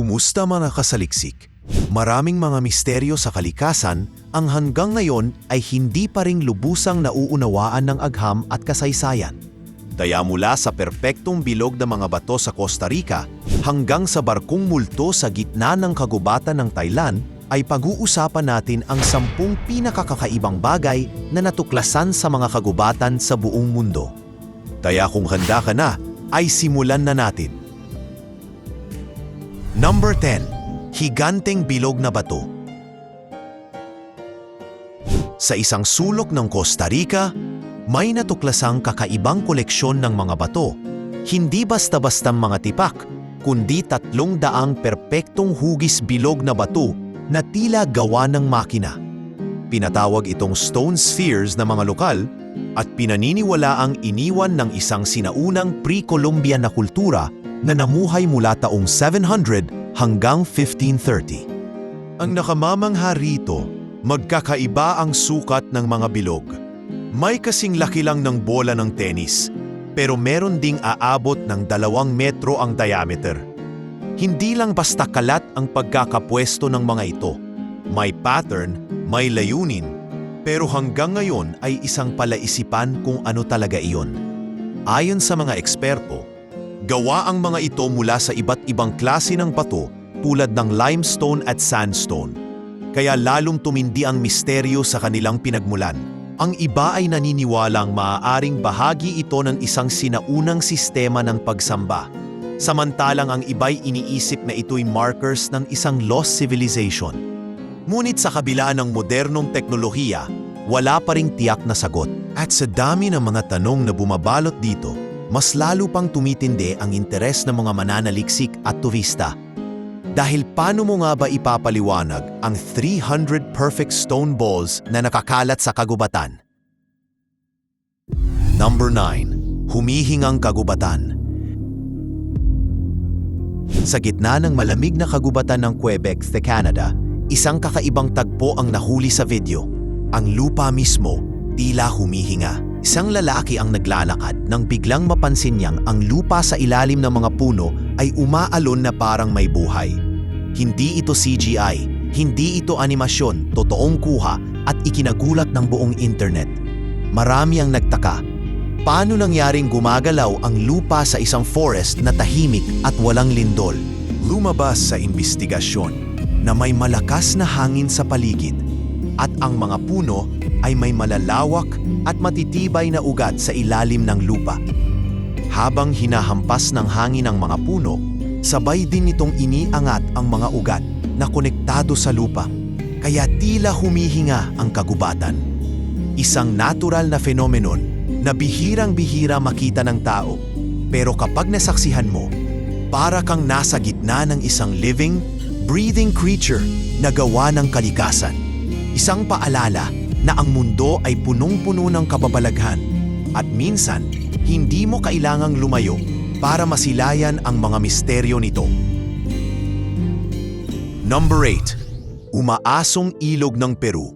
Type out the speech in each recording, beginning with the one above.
Kumusta mga kasaliksik? Maraming mga misteryo sa kalikasan ang hanggang ngayon ay hindi pa ring lubusang nauunawaan ng agham at kasaysayan. Kaya mula sa perpektong bilog na mga bato sa Costa Rica hanggang sa barkong multo sa gitna ng kagubatan ng Thailand ay pag-uusapan natin ang sampung pinakakakaibang bagay na natuklasan sa mga kagubatan sa buong mundo. Kaya kung handa ka na, ay simulan na natin. Number 10. Higanteng bilog na bato. Sa isang sulok ng Costa Rica, may natuklasang kakaibang koleksyon ng mga bato. Hindi basta-bastang mga tipak, kundi tatlong daang perpektong hugis bilog na bato na tila gawa ng makina. Pinatawag itong stone spheres na mga lokal at pinaniniwalaang iniwan ng isang sinaunang pre-Columbian na kultura na namuhay mula taong 700 hanggang 1530. Ang nakamamangha rito, magkakaiba ang sukat ng mga bilog. May kasing laki lang ng bola ng tennis, pero meron ding aabot ng dalawang metro ang diameter. Hindi lang basta kalat ang pagkakapwesto ng mga ito. May pattern, may layunin, pero hanggang ngayon ay isang palaisipan kung ano talaga iyon. Ayon sa mga eksperto, gawa ang mga ito mula sa iba't ibang klase ng bato tulad ng limestone at sandstone. Kaya lalong tumindi ang misteryo sa kanilang pinagmulan. Ang iba ay naniniwalang maaaring bahagi ito ng isang sinaunang sistema ng pagsamba. Samantalang ang iba'y iniisip na ito'y markers ng isang lost civilization. Ngunit sa kabila ng modernong teknolohiya, wala pa ring tiyak na sagot. At sa dami ng mga tanong na bumabalot dito, mas lalo pang tumitindi ang interes ng mga mananaliksik at turista. Dahil paano mo nga ba ipapaliwanag ang 300 perfect stone balls na nakakalat sa kagubatan? Number 9. Humihingang kagubatan. Sa gitna ng malamig na kagubatan ng Quebec sa Canada, isang kakaibang tagpo ang nahuli sa video. Ang lupa mismo, tila humihinga. Isang lalaki ang naglalakad nang biglang mapansin niyang ang lupa sa ilalim ng mga puno ay umaalon na parang may buhay. Hindi ito CGI, hindi ito animasyon, totoong kuha at ikinagulat ng buong internet. Marami ang nagtaka. Paano nangyaring gumagalaw ang lupa sa isang forest na tahimik at walang lindol? Lumabas sa investigasyon na may malakas na hangin sa paligid at ang mga puno ay may malalawak at matitibay na ugat sa ilalim ng lupa. Habang hinahampas ng hangin ang mga puno, sabay din nitong iniangat ang mga ugat na konektado sa lupa. Kaya tila humihinga ang kagubatan. Isang natural na fenomenon na bihirang-bihira makita ng tao. Pero kapag nasaksihan mo, para kang nasa gitna ng isang living, breathing creature na gawa ng kalikasan. Isang paalala na ang mundo ay punong-puno ng kababalaghan at minsan hindi mo kailangang lumayo para masilayan ang mga misteryo nito. Number 8. Umaasong ilog ng Peru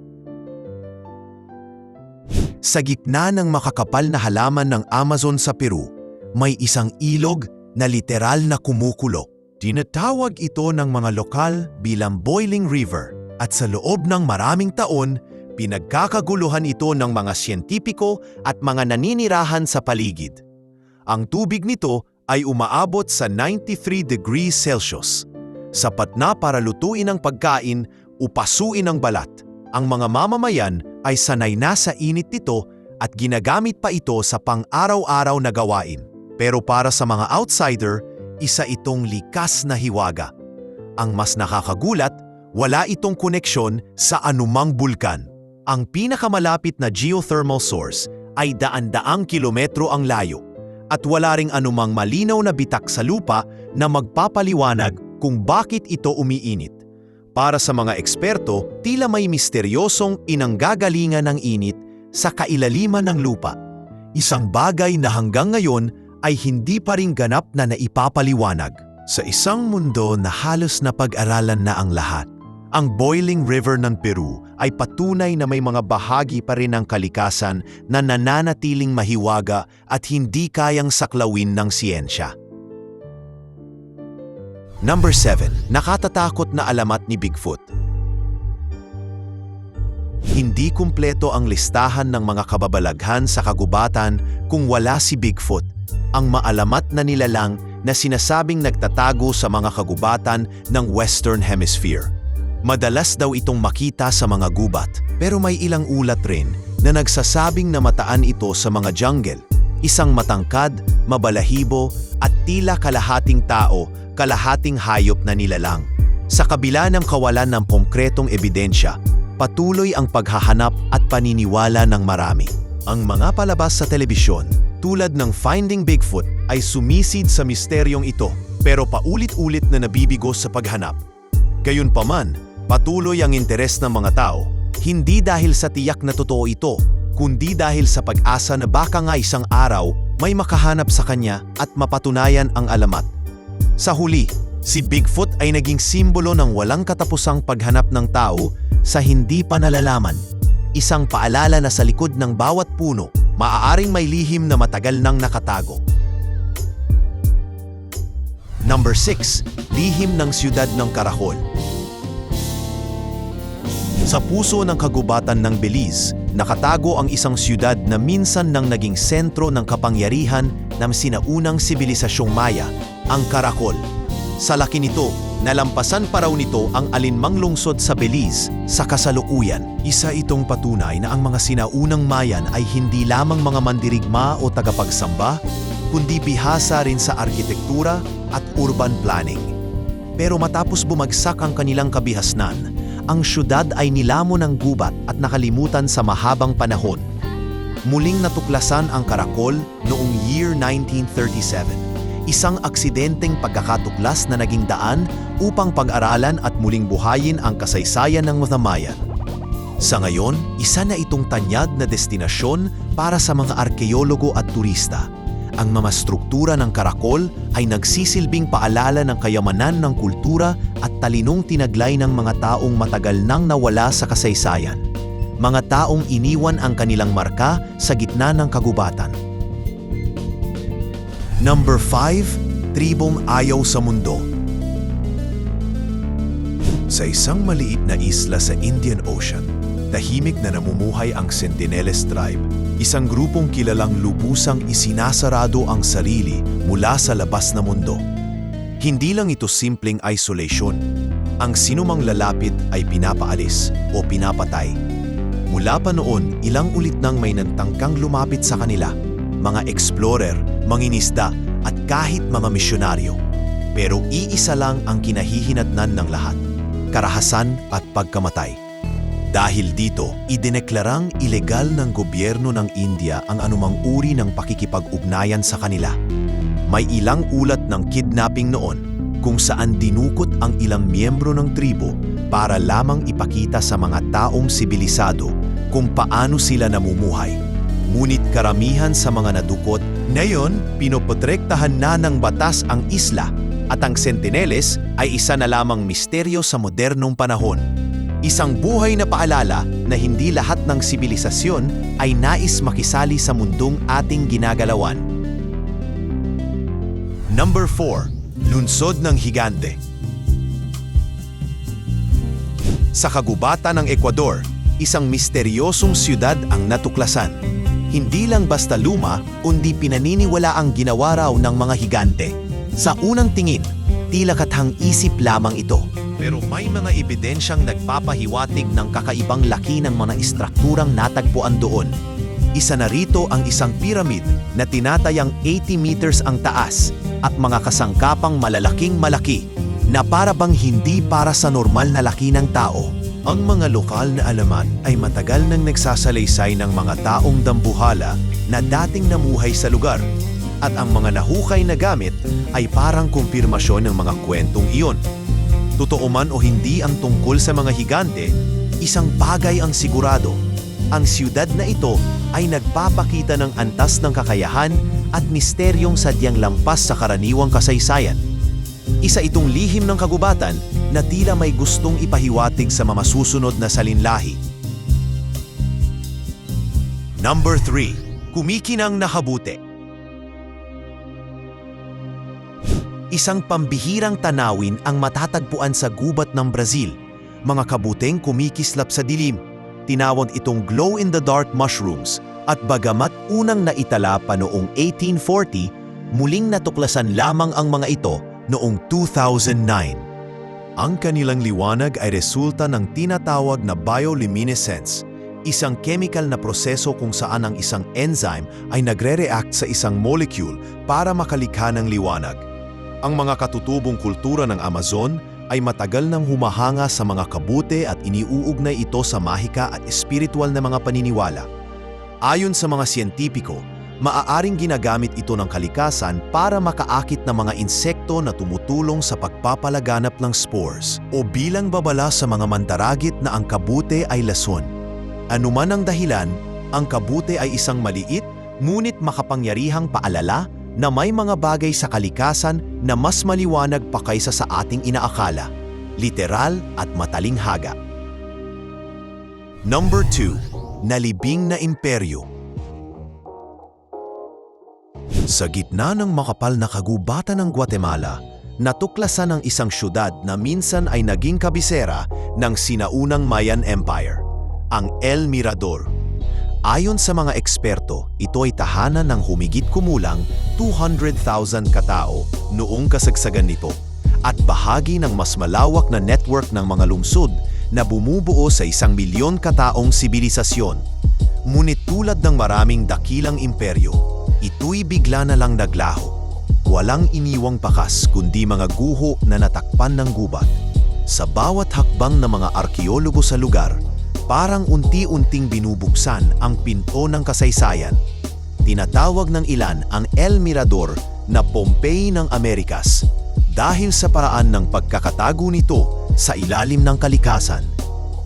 Sa gitna ng makakapal na halaman ng Amazon sa Peru, may isang ilog na literal na kumukulo. Tinatawag ito ng mga lokal bilang Boiling River at sa loob ng maraming taon, pinagkakaguluhan ito ng mga siyentipiko at mga naninirahan sa paligid. Ang tubig nito ay umaabot sa 93 degrees Celsius. Sapat na para lutuin ang pagkain, upasuin ang balat. Ang mga mamamayan ay sanay na sa init nito at ginagamit pa ito sa pang-araw-araw na gawain. Pero para sa mga outsider, isa itong likas na hiwaga. Ang mas nakakagulat, wala itong koneksyon sa anumang bulkan. Ang pinakamalapit na geothermal source ay daan-daang kilometro ang layo at wala ring anumang malinaw na bitak sa lupa na magpapaliwanag kung bakit ito umiinit. Para sa mga eksperto, tila may misteryosong inanggagalingan ng init sa kailaliman ng lupa. Isang bagay na hanggang ngayon ay hindi pa rin ganap na naipapaliwanag. Sa isang mundo na halos napag-aralan na ang lahat, ang Boiling River ng Peru ay patunay na may mga bahagi pa rin ng kalikasan na nananatiling mahiwaga at hindi kayang saklawin ng siyensya. Number 7. Nakatatakot na alamat ni Bigfoot. Hindi kumpleto ang listahan ng mga kababalaghan sa kagubatan kung wala si Bigfoot, ang maalamat na nilalang na sinasabing nagtatago sa mga kagubatan ng Western Hemisphere. Madalas daw itong makita sa mga gubat, pero may ilang ulat rin na nagsasabing namataan ito sa mga jungle, isang matangkad, mabalahibo at tila kalahating tao, kalahating hayop na nilalang. Sa kabila ng kawalan ng konkretong ebidensya, patuloy ang paghahanap at paniniwala ng marami. Ang mga palabas sa telebisyon, tulad ng Finding Bigfoot, ay sumisid sa misteryong ito pero paulit-ulit na nabibigo sa paghanap. Gayunpaman, patuloy ang interes ng mga tao, hindi dahil sa tiyak na totoo ito, kundi dahil sa pag-asa na baka nga isang araw may makahanap sa kanya at mapatunayan ang alamat. Sa huli, si Bigfoot ay naging simbolo ng walang katapusang paghanap ng tao sa hindi pa nalalaman. Isang paalala na sa likod ng bawat puno, maaaring may lihim na matagal nang nakatago. Number 6. Lihim ng Siyudad ng Karahol Sa puso ng kagubatan ng Belize, nakatago ang isang siyudad na minsan nang naging sentro ng kapangyarihan ng sinaunang sibilisasyong Maya, ang Karakol. Sa laki nito, nalampasan pa raw nito ang alinmang lungsod sa Belize sa kasalukuyan. Isa itong patunay na ang mga sinaunang Mayan ay hindi lamang mga mandirigma o tagapagsamba, kundi bihasa rin sa arkitektura at urban planning. Pero matapos bumagsak ang kanilang kabihasnan, ang syudad ay nilamo ng gubat at nakalimutan sa mahabang panahon. Muling natuklasan ang karakol noong year 1937, isang aksidenteng pagkakatuklas na naging daan upang pag-aralan at muling buhayin ang kasaysayan ng mga Mayan. Sa ngayon, isa na itong tanyag na destinasyon para sa mga arkeologo at turista. Ang mga struktura ng karakol ay nagsisilbing paalala ng kayamanan ng kultura at talinong tinaglay ng mga taong matagal nang nawala sa kasaysayan. Mga taong iniwan ang kanilang marka sa gitna ng kagubatan. Number 5. Tribong Ayaw sa Mundo Sa isang maliit na isla sa Indian Ocean, tahimik na namumuhay ang Sentineles tribe, isang grupong kilalang lubusang isinasarado ang sarili mula sa labas na mundo. Hindi lang ito simpleng isolation. Ang sinumang lalapit ay pinapaalis o pinapatay. Mula pa noon, ilang ulit nang may nantangkang lumapit sa kanila, mga explorer, mangingisda at kahit mga misyonaryo. Pero iisa lang ang kinahihinatnan ng lahat, karahasan at pagkamatay. Dahil dito, idineklarang ilegal ng gobyerno ng India ang anumang uri ng pakikipag-ugnayan sa kanila. May ilang ulat ng kidnapping noon kung saan dinukot ang ilang miyembro ng tribo para lamang ipakita sa mga taong sibilisado kung paano sila namumuhay. Ngunit karamihan sa mga nadukot, ngayon pinoprotektahan na ng batas ang isla at ang sentineles ay isa na lamang misteryo sa modernong panahon. Isang buhay na paalala na hindi lahat ng sibilisasyon ay nais makisali sa mundong ating ginagalawan. Number 4. Lunsod ng Higante Sa kagubatan ng Ecuador, isang misteryosong siyudad ang natuklasan. Hindi lang basta luma, kundi pinaniniwala ang ginawa raw ng mga higante. Sa unang tingin, tila kathang isip lamang ito. Pero may mga ebidensyang nagpapahiwatig ng kakaibang laki ng mga istrukturang natagpuan doon. Isa na rito ang isang pyramid na tinatayang 80 meters ang taas at mga kasangkapang malalaking malaki na para bang hindi para sa normal na laki ng tao. Ang mga lokal na alamat ay matagal nang nagsasalaysay ng mga taong dambuhala na dating namuhay sa lugar at ang mga nahukay na gamit ay parang kumpirmasyon ng mga kwentong iyon. Totoo man o hindi ang tungkol sa mga higante, isang bagay ang sigurado. Ang siyudad na ito ay nagpapakita ng antas ng kakayahan at misteryong sadyang lampas sa karaniwang kasaysayan. Isa itong lihim ng kagubatan na tila may gustong ipahiwatig sa mamasusunod na salinlahi. Number 3. Kumikinang nakabuti Isang pambihirang tanawin ang matatagpuan sa gubat ng Brazil. Mga kabuteng kumikislap sa dilim. Tinawag itong glow-in-the-dark mushrooms at bagamat unang naitala pa noong 1840, muling natuklasan lamang ang mga ito noong 2009. Ang kanilang liwanag ay resulta ng tinatawag na bioluminescence, isang chemical na proseso kung saan ang isang enzyme ay nagre-react sa isang molecule para makalikha ng liwanag. Ang mga katutubong kultura ng Amazon ay matagal nang humahanga sa mga kabute at iniuugnay ito sa mahika at espiritual na mga paniniwala. Ayon sa mga siyentipiko, maaaring ginagamit ito ng kalikasan para makaakit ng mga insekto na tumutulong sa pagpapalaganap ng spores o bilang babala sa mga mandaragit na ang kabute ay lason. Anuman ang dahilan, ang kabute ay isang maliit ngunit makapangyarihang paalala na may mga bagay sa kalikasan na mas maliwanag pa kaysa sa ating inaakala, literal at matalinghaga. Number 2. Nalibing na Imperyo Sa gitna ng makapal na kagubatan ng Guatemala, natuklasan ang isang syudad na minsan ay naging kabisera ng sinaunang Mayan Empire, ang El Mirador. Ayon sa mga eksperto, ito ay tahanan ng humigit kumulang 200,000 katao noong kasagsagan nito at bahagi ng mas malawak na network ng mga lungsod na bumubuo sa isang milyon kataong sibilisasyon. Ngunit tulad ng maraming dakilang imperyo, ito'y bigla na lang naglaho. Walang iniwang pakas kundi mga guho na natakpan ng gubat. Sa bawat hakbang ng mga arkeologo sa lugar, parang unti-unting binubuksan ang pinto ng kasaysayan. Tinatawag ng ilan ang El Mirador na Pompeii ng Amerikas dahil sa paraan ng pagkakatago nito sa ilalim ng kalikasan.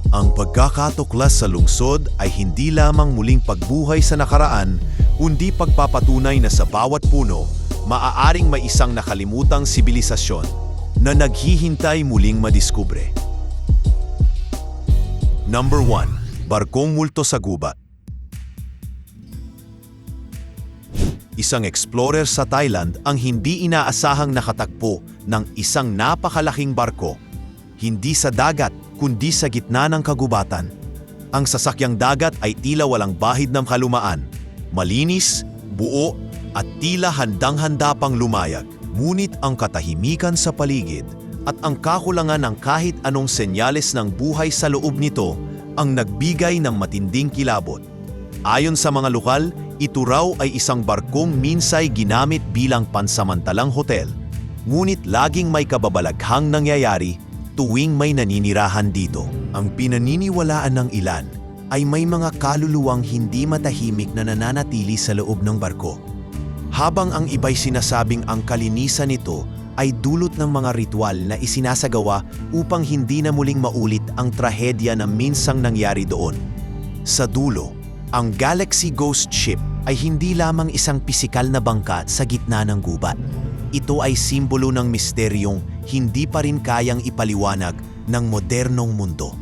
Ang pagkakatuklas sa lungsod ay hindi lamang muling pagbuhay sa nakaraan, kundi pagpapatunay na sa bawat puno, maaaring may isang nakalimutang sibilisasyon na naghihintay muling madiskubre. Number 1. Barkong multo sa gubat. Isang explorer sa Thailand ang hindi inaasahang nakatagpo ng isang napakalaking barko. Hindi sa dagat, kundi sa gitna ng kagubatan. Ang sasakyang dagat ay tila walang bahid ng kalumaan. Malinis, buo, at tila handang-handa pang lumayag. Ngunit ang katahimikan sa paligid at ang kakulangan ng kahit anong senyales ng buhay sa loob nito ang nagbigay ng matinding kilabot. Ayon sa mga lokal, ito raw ay isang barkong minsay ginamit bilang pansamantalang hotel. Ngunit laging may kababalaghang nangyayari tuwing may naninirahan dito. Ang pinaniniwalaan ng ilan ay may mga kaluluwang hindi matahimik na nananatili sa loob ng barko. Habang ang iba'y sinasabing ang kalinisan nito ay dulot ng mga ritual na isinasagawa upang hindi na muling maulit ang trahedya na minsang nangyari doon. Sa dulo, ang Galaxy Ghost Ship ay hindi lamang isang pisikal na bangka sa gitna ng gubat. Ito ay simbolo ng misteryong hindi pa rin kayang ipaliwanag ng modernong mundo.